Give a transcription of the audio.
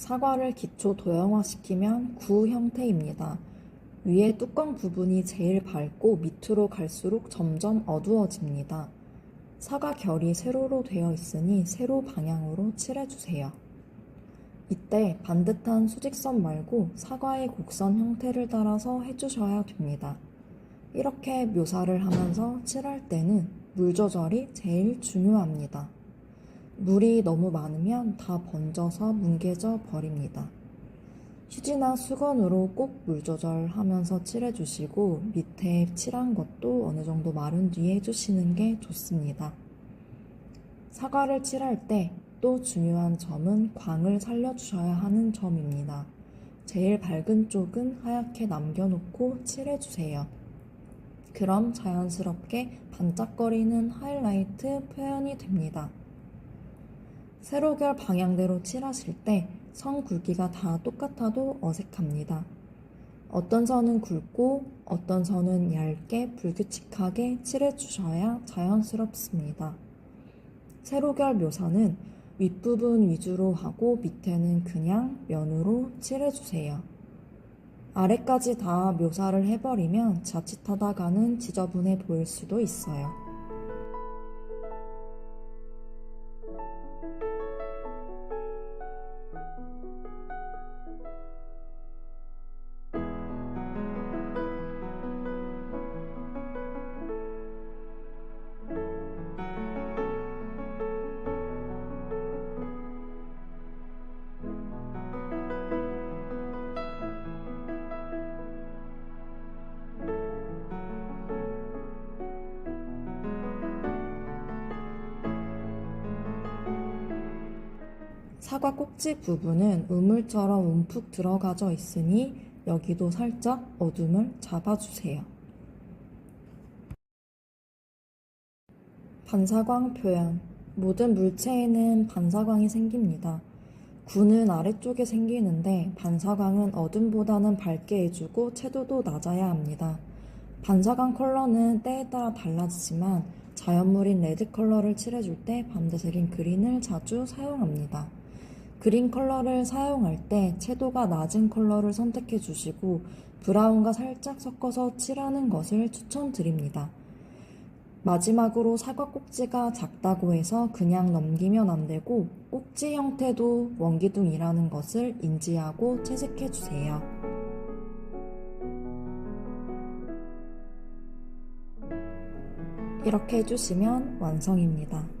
사과를 기초 도형화시키면 구 형태입니다. 위에 뚜껑 부분이 제일 밝고 밑으로 갈수록 점점 어두워집니다. 사과 결이 세로로 되어 있으니 세로 방향으로 칠해주세요. 이때 반듯한 수직선 말고 사과의 곡선 형태를 따라서 해주셔야 됩니다. 이렇게 묘사를 하면서 칠할 때는 물 조절이 제일 중요합니다. 물이 너무 많으면 다 번져서 뭉개져 버립니다. 휴지나 수건으로 꼭 물 조절하면서 칠해주시고 밑에 칠한 것도 어느 정도 마른 뒤에 해주시는 게 좋습니다. 사과를 칠할 때 또 중요한 점은 광을 살려주셔야 하는 점입니다. 제일 밝은 쪽은 하얗게 남겨놓고 칠해주세요. 그럼 자연스럽게 반짝거리는 하이라이트 표현이 됩니다. 세로결 방향대로 칠하실 때 선 굵기가 다 똑같아도 어색합니다. 어떤 선은 굵고 어떤 선은 얇게 불규칙하게 칠해주셔야 자연스럽습니다. 세로결 묘사는 윗부분 위주로 하고 밑에는 그냥 면으로 칠해주세요. 아래까지 다 묘사를 해버리면 자칫하다가는 지저분해 보일 수도 있어요. 사과 꼭지 부분은 우물처럼 움푹 들어가져 있으니 여기도 살짝 어둠을 잡아주세요. 반사광 표현. 모든 물체에는 반사광이 생깁니다. 구는 아래쪽에 생기는데 반사광은 어둠보다는 밝게 해주고 채도도 낮아야 합니다. 반사광 컬러는 때에 따라 달라지지만 자연물인 레드 컬러를 칠해줄 때 밤대색인 그린을 자주 사용합니다. 그린 컬러를 사용할 때 채도가 낮은 컬러를 선택해 주시고 브라운과 살짝 섞어서 칠하는 것을 추천드립니다. 마지막으로 사과 꼭지가 작다고 해서 그냥 넘기면 안 되고 꼭지 형태도 원기둥이라는 것을 인지하고 채색해 주세요. 이렇게 해주시면 완성입니다.